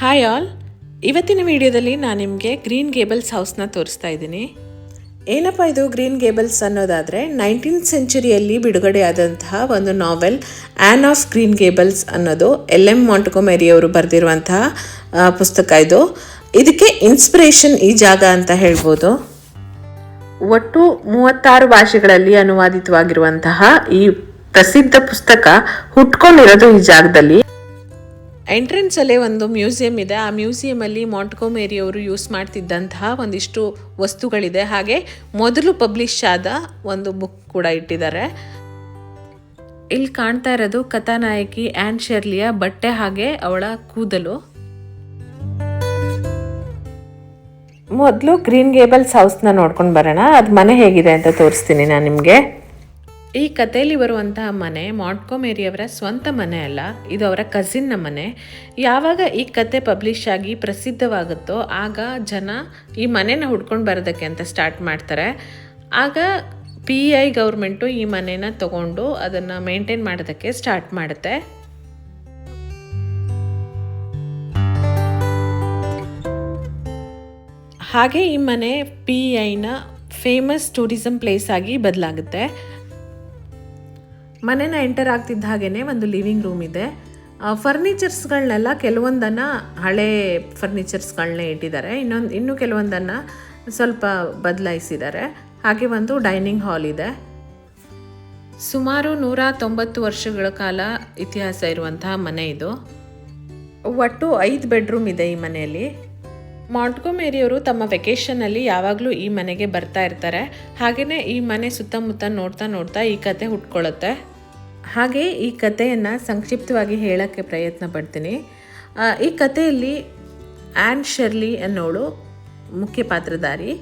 Hi all ಇವತ್ತಿನ ವಿಡಿಯೋದಲ್ಲಿ ನಾನು ನಿಮಗೆ ಗ್ರೀನ್ ಗೇಬಲ್ಸ್ ಹೌಸ್ನ ತೋರಿಸ್ತಾ ಇದ್ದೀನಿ. ಏನಪ್ಪ ಇದು ಗ್ರೀನ್ ಗೇಬಲ್ಸ್ ಅನ್ನೋದಾದರೆ ನೈನ್ಟೀನ್ ಸೆಂಚುರಿಯಲ್ಲಿ ಬಿಡುಗಡೆಯಾದಂತಹ ಒಂದು novel Anne of Green Gables ಅನ್ನೋದು ಎಲ್ ಎಂ ಮಾಂಟಕೊಮೆರಿ ಅವರು ಬರೆದಿರುವಂತಹ ಪುಸ್ತಕ ಇದು. ಇದಕ್ಕೆ ಇನ್ಸ್ಪಿರೇಷನ್ ಈ ಜಾಗ ಅಂತ ಹೇಳ್ಬೋದು. ಒಟ್ಟು ಮೂವತ್ತಾರು ಭಾಷೆಗಳಲ್ಲಿ ಅನುವಾದಿತವಾಗಿರುವಂತಹ ಈ ಪ್ರಸಿದ್ಧ ಪುಸ್ತಕ ಹುಟ್ಕೊಂಡಿರೋದು ಈ ಜಾಗದಲ್ಲಿ. ಎಂಟ್ರೆನ್ಸ್ ಅಲ್ಲೇ ಒಂದು ಮ್ಯೂಸಿಯಂ ಇದೆ. ಆ ಮ್ಯೂಸಿಯಮಲ್ಲಿ ಮಾಂಟ್ಕೊಮೇರಿ ಅವರು ಯೂಸ್ ಮಾಡ್ತಿದ್ದಂತಹ ಒಂದಿಷ್ಟು ವಸ್ತುಗಳಿದೆ. ಹಾಗೆ ಮೊದಲು ಪಬ್ಲಿಷ್ ಆದ ಒಂದು ಬುಕ್ ಕೂಡ ಇಟ್ಟಿದ್ದಾರೆ. ಇಲ್ಲಿ ಕಾಣ್ತಾ ಇರೋದು ಕಥಾನಾಯಕಿ ಆ್ಯನ್ ಶೆರ್ಲಿಯ ಬಟ್ಟೆ ಹಾಗೆ ಅವಳ ಕೂದಲು. ಮೊದಲು ಗ್ರೀನ್ ಗೇಬಲ್ಸ್ ಹೌಸ್ನ ನೋಡ್ಕೊಂಡು ಬರೋಣ. ಅದು ಮನೆ ಹೇಗಿದೆ ಅಂತ ತೋರಿಸ್ತೀನಿ ನಾನು ನಿಮಗೆ. ಈ ಕಥೆಯಲ್ಲಿ ಬರುವಂತಹ ಮನೆ ಮಾಂಟ್ಕೊಮೇರಿ ಅವರ ಸ್ವಂತ ಮನೆ ಅಲ್ಲ, ಇದು ಅವರ ಕಸಿನ್ನ ಮನೆ. ಯಾವಾಗ ಈ ಕತೆ ಪಬ್ಲಿಷ್ ಆಗಿ ಪ್ರಸಿದ್ಧವಾಗುತ್ತೋ ಆಗ ಜನ ಈ ಮನೆನ ಹುಡ್ಕೊಂಡು ಬರೋದಕ್ಕೆ ಅಂತ ಸ್ಟಾರ್ಟ್ ಮಾಡ್ತಾರೆ. ಆಗ ಪಿ ಐ ಗೌರ್ಮೆಂಟು ಈ ಮನೆನ ತಗೊಂಡು ಅದನ್ನು ಮೇಂಟೈನ್ ಮಾಡೋದಕ್ಕೆ ಸ್ಟಾರ್ಟ್ ಮಾಡುತ್ತೆ. ಹಾಗೆ ಈ ಮನೆ ಪಿ ಐನ ಫೇಮಸ್ ಟೂರಿಸಂ ಪ್ಲೇಸ್ ಆಗಿ ಬದಲಾಗುತ್ತೆ. ಮನೆನ ಎಂಟರ್ ಆಗ್ತಿದ್ದ ಹಾಗೇನೆ ಒಂದು ಲಿವಿಂಗ್ ರೂಮ್ ಇದೆ. ಫರ್ನಿಚರ್ಸ್ಗಳನ್ನೆಲ್ಲ ಕೆಲವೊಂದನ್ನು ಹಳೆ ಫರ್ನಿಚರ್ಸ್ಗಳನ್ನೇ ಇಟ್ಟಿದ್ದಾರೆ. ಇನ್ನೊಂದು, ಇನ್ನು ಕೆಲವೊಂದನ್ನು ಸ್ವಲ್ಪ ಬದಲಾಯಿಸಿದ್ದಾರೆ. ಹಾಗೆ ಒಂದು ಡೈನಿಂಗ್ ಹಾಲ್ ಇದೆ. ಸುಮಾರು ನೂರ ತೊಂಬತ್ತು ವರ್ಷಗಳ ಕಾಲ ಇತಿಹಾಸ ಇರುವಂತಹ ಮನೆ ಇದು. ಒಟ್ಟು ಐದು ಬೆಡ್ರೂಮ್ ಇದೆ ಈ ಮನೆಯಲ್ಲಿ. ಮಾಂಟ್ಕೊಮೇರಿಯವರು ತಮ್ಮ ವೆಕೇಷನಲ್ಲಿ ಯಾವಾಗಲೂ ಈ ಮನೆಗೆ ಬರ್ತಾ ಇರ್ತಾರೆ. ಹಾಗೆಯೇ ಈ ಮನೆ ಸುತ್ತಮುತ್ತ ನೋಡ್ತಾ ನೋಡ್ತಾ ಈ ಕತೆ ಹುಟ್ಕೊಳ್ಳುತ್ತೆ. ಹಾಗೆ ಈ ಕಥೆಯನ್ನು ಸಂಕ್ಷಿಪ್ತವಾಗಿ ಹೇಳೋಕ್ಕೆ ಪ್ರಯತ್ನ ಪಡ್ತೀನಿ. ಈ ಕಥೆಯಲ್ಲಿ ಆ್ಯನ್ ಶರ್ಲಿ ಅನ್ನೋಳು ಮುಖ್ಯ ಪಾತ್ರಧಾರಿ.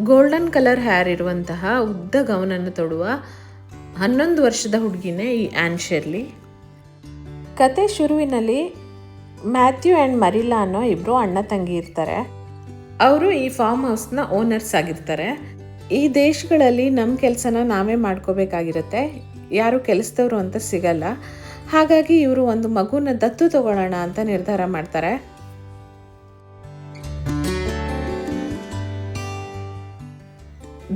ಗೋಲ್ಡನ್ ಕಲರ್ ಹ್ಯಾರ್ ಇರುವಂತಹ ಉದ್ದ ಗೌನನ್ನು ತೊಡುವ ಹನ್ನೊಂದು ವರ್ಷದ ಹುಡುಗಿನೇ ಈ ಆ್ಯನ್ ಶರ್ಲಿ. ಕತೆ ಶುರುವಿನಲ್ಲಿ ಮ್ಯಾಥ್ಯೂ ಆ್ಯಂಡ್ ಮರಿಲಾ ಅನ್ನೋ ಇಬ್ಬರು ಅಣ್ಣ ತಂಗಿ ಇರ್ತಾರೆ. ಅವರು ಈ ಫಾರ್ಮ್ ಹೌಸ್ನ ಓನರ್ಸ್ ಆಗಿರ್ತಾರೆ. ಈ ದೇಶಗಳಲ್ಲಿ ನಮ್ಮ ಕೆಲಸನ ನಾವೇ ಮಾಡ್ಕೋಬೇಕಾಗಿರುತ್ತೆ. ಯಾರು ಕೆಲಸದವರು ಅಂತ ಸಿಗಲ್ಲ. ಹಾಗಾಗಿ ಇವರು ಒಂದು ಮಗುನ ದತ್ತು ತಗೊಳ್ಳೋಣ ಅಂತ ನಿರ್ಧಾರ ಮಾಡ್ತಾರೆ.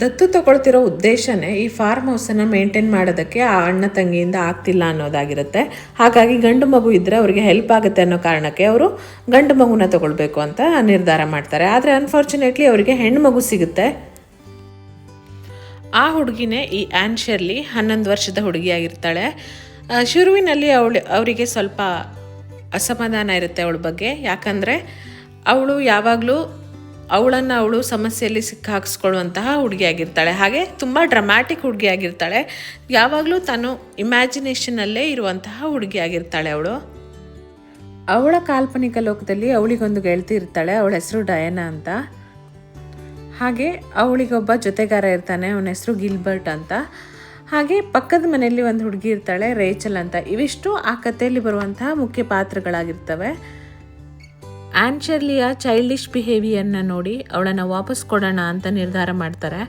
ದತ್ತು ತಗೊಳ್ತಿರೋ ಉದ್ದೇಶನೇ ಈ ಫಾರ್ಮ್ ಹೌಸನ್ನು ಮೇಂಟೈನ್ ಮಾಡೋದಕ್ಕೆ ಆ ಅಣ್ಣ ತಂಗಿಯಿಂದ ಆಗ್ತಿಲ್ಲ ಅನ್ನೋದಾಗಿರುತ್ತೆ. ಹಾಗಾಗಿ ಗಂಡು ಮಗು ಇದ್ದರೆ ಅವರಿಗೆ ಹೆಲ್ಪ್ ಆಗುತ್ತೆ ಅನ್ನೋ ಕಾರಣಕ್ಕೆ ಅವರು ಗಂಡು ಮಗುನ ತಗೊಳ್ಬೇಕು ಅಂತ ನಿರ್ಧಾರ ಮಾಡ್ತಾರೆ. ಆದರೆ ಅನ್ಫಾರ್ಚುನೇಟ್ಲಿ ಅವರಿಗೆ ಹೆಣ್ಣು ಮಗು ಸಿಗುತ್ತೆ. ಆ ಹುಡುಗಿನೇ ಈ ಆ್ಯನ್ ಶೆರ್ಲಿ ಹನ್ನೊಂದು ವರ್ಷದ ಹುಡುಗಿಯಾಗಿರ್ತಾಳೆ. ಶುರುವಿನಲ್ಲಿ ಅವಳು ಅವರಿಗೆ ಸ್ವಲ್ಪ ಅಸಮಾಧಾನ ಇರುತ್ತೆ ಅವಳ ಬಗ್ಗೆ. ಯಾಕಂದರೆ ಅವಳು ಯಾವಾಗಲೂ ಅವಳನ್ನು ಅವಳು ಸಮಸ್ಯೆಯಲ್ಲಿ ಸಿಕ್ಕಾಕ್ಸ್ಕೊಳ್ಳುವಂತಹ ಹುಡುಗಿಯಾಗಿರ್ತಾಳೆ ಹಾಗೆ ತುಂಬ ಡ್ರಮ್ಯಾಟಿಕ್ ಹುಡುಗಿಯಾಗಿರ್ತಾಳೆ ಯಾವಾಗಲೂ ತಾನು ಇಮ್ಯಾಜಿನೇಷನಲ್ಲೇ ಇರುವಂತಹ ಹುಡುಗಿಯಾಗಿರ್ತಾಳೆ ಅವಳು. ಅವಳ ಕಾಲ್ಪನಿಕ ಲೋಕದಲ್ಲಿ ಅವಳಿಗೊಂದು ಗೆಳತಿ ಇರ್ತಾಳೆ. ಅವಳ ಹೆಸರು ಡಯನಾ ಅಂತ. ಹಾಗೆ ಅವಳಿಗೊಬ್ಬ ಜೊತೆಗಾರ ಇರ್ತಾನೆ. ಅವನ ಹೆಸರು ಗಿಲ್ಬರ್ಟ್ ಅಂತ. ಹಾಗೆ ಪಕ್ಕದ ಮನೆಯಲ್ಲಿ ಒಂದು ಹುಡುಗಿ ಇರ್ತಾಳೆ, ರೇಚಲ್ ಅಂತ. ಇವಿಷ್ಟು ಆ ಕಥೆಯಲ್ಲಿ ಬರುವಂತಹ ಮುಖ್ಯ ಪಾತ್ರಗಳಾಗಿರ್ತವೆ. ಆನ್ಶರ್ಲಿಯ ಚೈಲ್ಡಿಶ್ ಬಿಹೇವಿಯರ್ನ ನೋಡಿ ಅವಳನ್ನು ವಾಪಸ್ ಕೊಡೋಣ ಅಂತ ನಿರ್ಧಾರ ಮಾಡ್ತಾರೆ.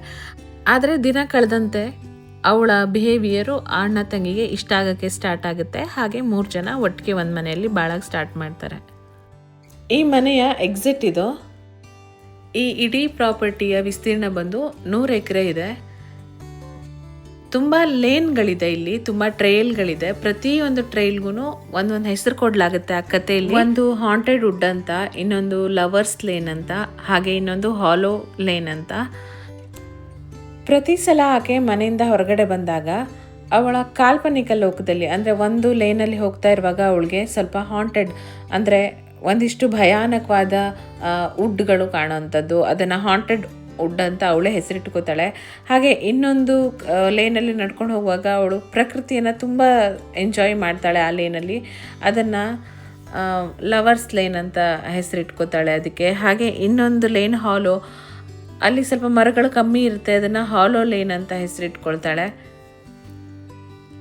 ಆದರೆ ದಿನ ಕಳೆದಂತೆ ಅವಳ ಬಿಹೇವಿಯರು ಅಣ್ಣ ತಂಗಿಗೆ ಇಷ್ಟ ಆಗೋಕ್ಕೆ ಸ್ಟಾರ್ಟ್ ಆಗುತ್ತೆ. ಹಾಗೆ ಮೂರು ಜನ ಒಟ್ಟಿಗೆ ಒಂದು ಮನೆಯಲ್ಲಿ ಬಾಳಕ್ಕೆ ಸ್ಟಾರ್ಟ್ ಮಾಡ್ತಾರೆ. ಈ ಮನೆಯ ಎಕ್ಸಿಟ್ ಇದು. ಈ ಇಡೀ ಪ್ರಾಪರ್ಟಿಯ ವಿಸ್ತೀರ್ಣ ಬಂದು ನೂರು ಎಕರೆ ಇದೆ. ತುಂಬ ಲೇನ್ಗಳಿದೆ ಇಲ್ಲಿ, ತುಂಬ ಟ್ರೈಲ್ಗಳಿದೆ. ಪ್ರತಿಯೊಂದು ಟ್ರೈಲ್ಗೂ ಒಂದೊಂದು ಹೆಸರು ಕೊಡಲಾಗುತ್ತೆ ಆ ಕಥೆಯಲ್ಲಿ. ಒಂದು ಹಾಂಟೆಡ್ ವುಡ್ ಅಂತ, ಇನ್ನೊಂದು ಲವರ್ಸ್ ಲೇನ್ ಅಂತ, ಹಾಗೆ ಇನ್ನೊಂದು ಹಾಲೋ ಲೇನ್ ಅಂತ. ಪ್ರತಿ ಸಲ ಆಕೆ ಮನೆಯಿಂದ ಹೊರಗಡೆ ಬಂದಾಗ, ಅವಳ ಕಾಲ್ಪನಿಕ ಲೋಕದಲ್ಲಿ, ಅಂದರೆ ಒಂದು ಲೇನಲ್ಲಿ ಹೋಗ್ತಾ ಇರುವಾಗ ಅವಳಿಗೆ ಸ್ವಲ್ಪ ಹಾಂಟೆಡ್ ಅಂದರೆ ಒಂದಿಷ್ಟು ಭಯಾನಕವಾದ ವುಡ್ಗಳು ಕಾಣೋವಂಥದ್ದು, ಅದನ್ನು ಹಾಂಟೆಡ್ ವುಡ್ ಅಂತ ಅವಳೇ ಹೆಸರಿಟ್ಕೋತಾಳೆ. ಹಾಗೆ ಇನ್ನೊಂದು ಲೇನಲ್ಲಿ ನಡ್ಕೊಂಡು ಹೋಗುವಾಗ ಅವಳು ಪ್ರಕೃತಿಯನ್ನು ತುಂಬ ಎಂಜಾಯ್ ಮಾಡ್ತಾಳೆ ಆ ಲೇನಲ್ಲಿ ಅದನ್ನು ಲವರ್ಸ್ ಲೇನ್ ಅಂತ ಹೆಸರಿಟ್ಕೋತಾಳೆ ಅದಕ್ಕೆ. ಹಾಗೆ ಇನ್ನೊಂದು ಲೇನ್ ಹಾಲು ಅಲ್ಲಿ ಸ್ವಲ್ಪ ಮರಗಳು ಕಮ್ಮಿ ಇರುತ್ತೆ, ಅದನ್ನು ಹಾಲೋ ಲೇನ್ ಅಂತ ಹೆಸರಿಟ್ಕೊಳ್ತಾಳೆ.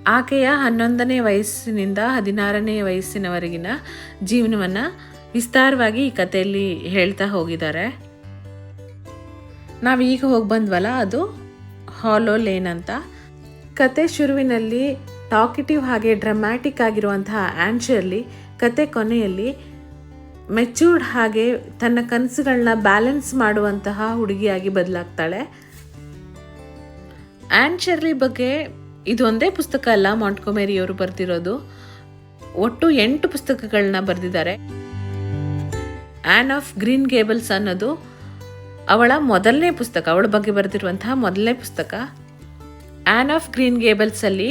ಆಕೆಯ ಹನ್ನೊಂದನೇ ವಯಸ್ಸಿನಿಂದ ಹದಿನಾರನೇ ವಯಸ್ಸಿನವರೆಗಿನ ಜೀವನವನ್ನು ವಿಸ್ತಾರವಾಗಿ ಈ ಕಥೆಯಲ್ಲಿ ಹೇಳ್ತಾ ಹೋಗಿದ್ದಾರೆ. ನಾವೀಗ ಹೋಗಿ ಬಂದ್ವಲ್ಲ, ಅದು ಹಾಲೋ ಲೇನ್ ಅಂತ. ಕತೆ ಶುರುವಿನಲ್ಲಿ ಟಾಕಿಟಿವ್ ಹಾಗೆ ಡ್ರಮ್ಯಾಟಿಕ್ ಆಗಿರುವಂತಹ ಆ್ಯನ್ ಶರ್ಲಿ ಕತೆ ಕೊನೆಯಲ್ಲಿ ಮೆಚ್ಯೂರ್ಡ್ ಹಾಗೆ ತನ್ನ ಕನಸುಗಳನ್ನ ಬ್ಯಾಲೆನ್ಸ್ ಮಾಡುವಂತಹ ಹುಡುಗಿಯಾಗಿ ಬದಲಾಗ್ತಾಳೆ. ಆ್ಯನ್ ಶೆರ್ಲಿ ಬಗ್ಗೆ ಇದೊಂದೇ ಪುಸ್ತಕ ಅಲ್ಲ ಅವರು ಬರೆದಿರೋದು. ಒಟ್ಟು ಎಂಟು ಪುಸ್ತಕಗಳನ್ನ ಬರೆದಿದ್ದಾರೆ. ಆ್ಯನ್ ಆಫ್ ಗ್ರೀನ್ ಗೇಬಲ್ಸ್ ಅನ್ನೋದು ಅವಳ ಮೊದಲನೇ ಪುಸ್ತಕ, ಅವಳ ಬಗ್ಗೆ ಬರೆದಿರುವಂತಹ ಮೊದಲನೇ ಪುಸ್ತಕ ಆ್ಯನ್ ಆಫ್ ಗ್ರೀನ್ ಗೇಬಲ್ಸಲ್ಲಿ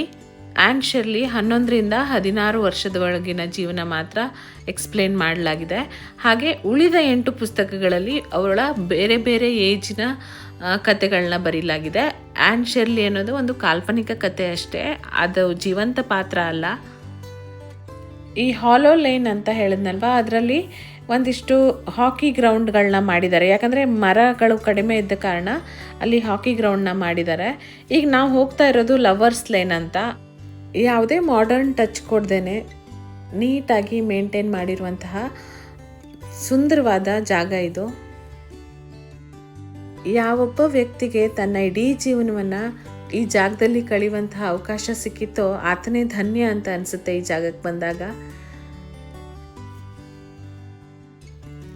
ಆ್ಯನ್ ಶೆರ್ಲಿ ಹನ್ನೊಂದರಿಂದ ಹದಿನಾರು ವರ್ಷದ ಒಳಗಿನ ಜೀವನ ಮಾತ್ರ ಎಕ್ಸ್ಪ್ಲೇನ್ ಮಾಡಲಾಗಿದೆ. ಹಾಗೆ ಉಳಿದ ಎಂಟು ಪುಸ್ತಕಗಳಲ್ಲಿ ಅವಳ ಬೇರೆ ಬೇರೆ ಏಜಿನ ಕತೆಗಳನ್ನ ಬರೀಲಾಗಿದೆ. ಆ್ಯನ್ ಶೆರ್ಲಿ ಅನ್ನೋದು ಒಂದು ಕಾಲ್ಪನಿಕ ಕತೆ ಅಷ್ಟೇ, ಅದು ಜೀವಂತ ಪಾತ್ರ ಅಲ್ಲ. ಈ ಹಾಲೋ ಲೈನ್ ಅಂತ ಹೇಳಿದ್ನಲ್ವ, ಅದರಲ್ಲಿ ಒಂದಿಷ್ಟು ಹಾಕಿ ಗ್ರೌಂಡ್ಗಳನ್ನ ಮಾಡಿದ್ದಾರೆ. ಯಾಕಂದರೆ ಮರಗಳು ಕಡಿಮೆ ಇದ್ದ ಕಾರಣ ಅಲ್ಲಿ ಹಾಕಿ ಗ್ರೌಂಡ್ನ ಮಾಡಿದ್ದಾರೆ. ಈಗ ನಾವು ಹೋಗ್ತಾ ಇರೋದು ಲವರ್ಸ್ ಲೈನ್ ಅಂತ. ಯಾವುದೇ ಮಾಡರ್ನ್ ಟಚ್ ಕೊಡ್ದೇ ನೀಟಾಗಿ ಮೇಂಟೈನ್ ಮಾಡಿರುವಂತಹ ಸುಂದರವಾದ ಜಾಗ ಇದು. ಯಾವೊಬ್ಬ ವ್ಯಕ್ತಿಗೆ ತನ್ನ ಇಡೀ ಜೀವನವನ್ನು ಈ ಜಾಗದಲ್ಲಿ ಕಳೆಯುವಂತಹ ಅವಕಾಶ ಸಿಕ್ಕಿತ್ತೋ ಆತನೇ ಧನ್ಯ ಅಂತ ಅನಿಸುತ್ತೆ ಈ ಜಾಗಕ್ಕೆ ಬಂದಾಗ.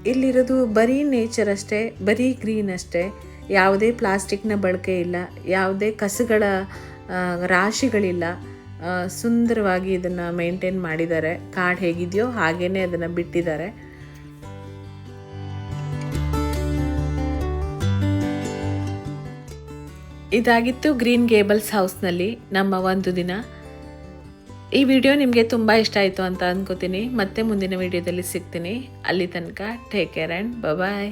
ಇಲ್ಲಿರೋದು ಬರೀ ನೇಚರ್ ಅಷ್ಟೇ, ಬರೀ ಗ್ರೀನ್ ಅಷ್ಟೇ. ಯಾವುದೇ ಪ್ಲಾಸ್ಟಿಕ್ನ ಬಳಕೆ ಇಲ್ಲ, ಯಾವುದೇ ಕಸಗಳ ರಾಶಿಗಳಿಲ್ಲ. ಸುಂದರವಾಗಿ ಇದನ್ನು ಮೇಂಟೈನ್ ಮಾಡಿದ್ದಾರೆ. ಕಾಡು ಹೇಗಿದೆಯೋ ಹಾಗೇ ಅದನ್ನು ಬಿಟ್ಟಿದ್ದಾರೆ. ಇದಾಗಿತ್ತು ಗ್ರೀನ್ ಗೇಬಲ್ಸ್ ಹೌಸ್ನಲ್ಲಿ ನಮ್ಮ ಒಂದು ದಿನ. ಈ ವಿಡಿಯೋ ನಿಮಗೆ ತುಂಬ ಇಷ್ಟ ಆಯಿತು ಅಂತ ಅಂದ್ಕೋತೀನಿ ಮತ್ತೆ ಮುಂದಿನ ವಿಡಿಯೋದಲ್ಲಿ ಸಿಗ್ತೀನಿ. ಅಲ್ಲಿ ತನಕ ಟೇಕ್ ಕೇರ್ ಆ್ಯಂಡ್ ಬಾಯ್